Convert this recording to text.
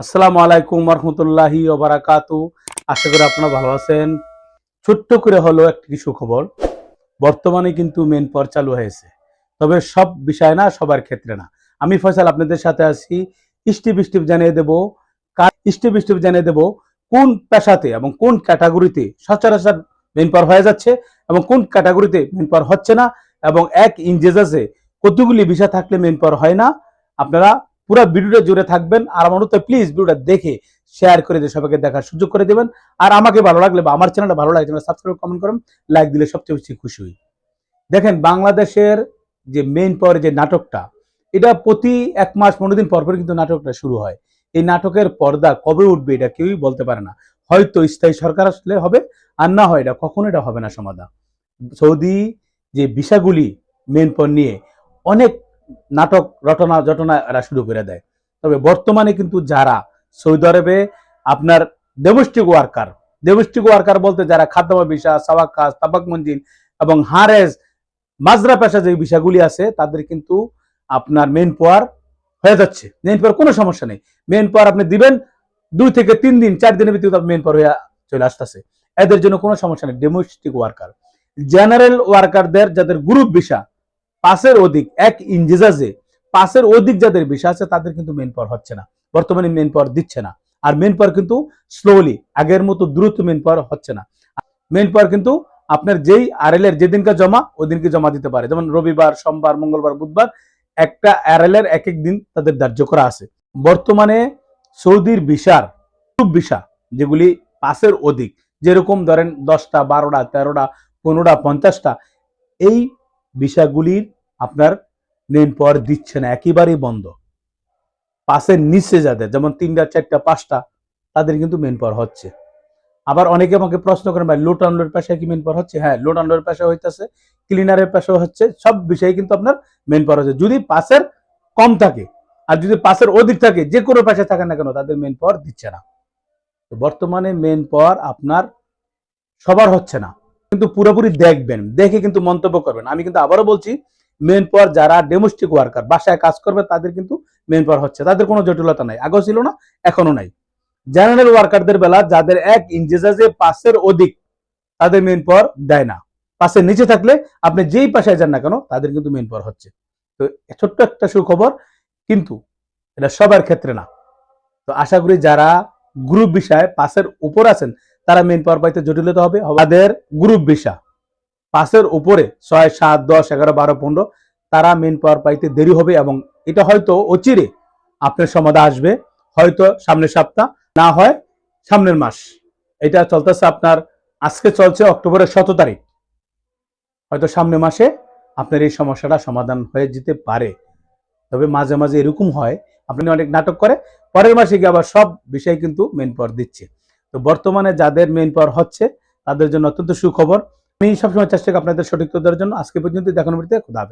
আসসালামু আলাইকুম রহমতুল্লাহি ওবারাকাতু আশা করি আপনারা ভালো আছেন। ছোট্ট করে হলো একটি কিছু সুখবর। বর্তমানে কিন্তু মেন পর চালু হয়েছে। তবে সব বিষয় না, সবার ক্ষেত্রে না। আমি ফয়সাল, আপনাদের সাথে আছি। স্টিপ স্টিপ জানিয়ে দেব স্টিপ স্টিপ জানিয়ে দেব কোন পেশাতে এবং কোন ক্যাটাগরিতে সচরাচর মেন পাওয়ার হয়ে যাচ্ছে এবং কোন ক্যাটাগরিতে মেন পাওয়ার হচ্ছে না এবং এক ইনজেজাসে কতগুলি বিষয় থাকলে মেন পাওয়ার হয় না। আপনারা পুরো ভিডিওটা জুড়ে থাকবেন। আর আমার তো প্লিজ ভিডিওটা দেখে শেয়ার করে দিয়ে সবাইকে দেখার সুযোগ করে দেবেন। আর আমাকে ভালো লাগলে বা আমার চ্যানেলটা ভালো লাগে চ্যানেল সাবস্ক্রাইব কমেন্ট করেন লাইক দিলে সবচেয়ে বেশি খুশি হই। দেখেন, বাংলাদেশের যে মেইন পাওয়ার যে নাটকটা, এটা প্রতি এক মাস পনেরো দিন পর পর কিন্তু নাটকটা শুরু হয়। এই নাটকের পর্দা কবে উঠবে, এটা কেউই বলতে পারে না। হয়তো স্থায়ী সরকার আসলে হবে, আর না হয় এটা কখনো এটা হবে না সমাধান। সৌদি যে বিষয়গুলি মেন পর নিয়ে অনেক নাটক রটনা জটনা এরা শুরু করে দেয়। তবে বর্তমানে কিন্তু যারা সৌদি আরবে, আপনার ডোমেস্টিক ওয়ার্কার ডোমেস্টিক ওয়ার্কার বলতে যারা খাদ্য বিষা সাবাক কাজ, তাবাক মঞ্জিল এবং হারেজ, মাজরা পেশা যে বিষয়গুলি আছে, তাদের কিন্তু আপনার মেন পাওয়ার হয়ে যাচ্ছে। মেন পাওয়ার কোনো সমস্যা নেই। মেন পাওয়ার আপনি দিবেন, দুই থেকে তিন দিন, চার দিনের ভিতরে তার মেন পাওয়ার হয়ে চলে আসতেছে। এদের জন্য কোনো সমস্যা নেই ডোমেস্টিক ওয়ার্কার জেনারেল ওয়ার্কারদের যাদের গ্রুপ ভিসা পাঁচের অধিক এক ইঞ্জিজাজে পাঁচের অধিক যাদের বিষয় আছে, তাদের কিন্তু মেন পাওয়ার হচ্ছে না। বর্তমানে মেন পাওয়ার দিচ্ছে না। আর মেন পাওয়ার কিন্তু স্লোলি আগের মতো দ্রুত মেন পাওয়ার হচ্ছে না। মেন পাওয়ার কিন্তু আপনার যেই আরএল এর যেদিনকে জমা ওই দিনকে জমা দিতে পারে। যেমন রবিবার, সোমবার, মঙ্গলবার, বুধবার, একটা আরএল এর এক এক দিন তাদের ধার্য করা আছে। বর্তমানে সৌদির বিশার ভিসা যেগুলি পাঁচের অধিক যেরকম ধরেন দশটা, বারোটা, তেরোটা, পনেরোটা, পঞ্চাশটা, এই বিষয়গুলির আপনার মেন পাওয়ার দিচ্ছে না, একেবারেই বন্ধ। পাশের নিচে যাদের, যেমন তিনটা, চারটা, পাঁচটা, তাদের কিন্তু মেন পাওয়ার হচ্ছে। আবার অনেকে আমাকে প্রশ্ন করেন, ভাই লোড আনলোড পেশায় কি মেন পাওয়ার হচ্ছে? হ্যাঁ লোড আনলোড পেশা হইতেছে ক্লিনারের পেশা হচ্ছে, সব বিষয়ে কিন্তু আপনার মেন পাওয়ার হচ্ছে। যদি পাশের কম থাকে, আর যদি পাশের অধিক থাকে, যে কোনো পেশায় থাকে না কেন, তাদের মেন পাওয়ার দিচ্ছে না। তো বর্তমানে মেন পাওয়ার আপনার সবার হচ্ছে না। কিন্তু পুরোপুরি দেখবেন, দেখে কিন্তু মন্তব্য করবেন। আমি কিন্তু আবারও বলছি মেন পাওয়ার যারা ডোমেস্টিক ওয়ার্কার বাসায় কাজ করবে, তাদের কিন্তু মেন পাওয়ার হচ্ছে। তাদের কোনো জটিলতা নাই। আগেও ছিল না এখনও নাই। জেনারেল ওয়ার্কারদের বেলা যাদের এক ইঞ্জেজাজে পাঁচের অধিক, তাদের মেন পাওয়ার দেয় না। পাশের নিচে থাকলে আপনি যেই পাশায় যান না কেন, তাদের কিন্তু মেন পাওয়ার হচ্ছে। তো ছোট্ট একটা সুখবর, কিন্তু এটা সবার ক্ষেত্রে না। তো আশা করি যারা গ্রুপ বিষয় পাশের উপর আছেন তারা মেন পাওয়ার পাইতে জটিলতা হবে। তাদের গ্রুপ ভিসা পাঁচের উপরে ছয়, সাত, দশ, এগারো, বারো, পনেরো, তারা মেন পাওয়ার পাইতে দেরি হবে এবং এটা হয়তো অচিরে আপনার সমাধা আসবে। হয়তো সামনের সপ্তাহ, না হয় সামনের মাস। এটা চলতেছে আপনার, আজকে চলছে অক্টোবরের শত তারিখ। হয়তো সামনের মাসে আপনার এই সমস্যাটা সমাধান হয়ে যেতে পারে। তবে মাঝে মাঝে এরকম হয়, আপনি অনেক নাটক করে, পরের মাসে গিয়ে আবার সব বিষয় কিন্তু মেন পাওয়ার দিচ্ছে। তো বর্তমানে যাদের মেইন পাওয়ার হচ্ছে, তাদের জন্য অত্যন্ত সুখবর আমি সবসময় চেষ্টা করি আপনাদের সঠিক দেওয়ার জন্য আজকে পর্যন্ত ভিত্তিতে খুদা।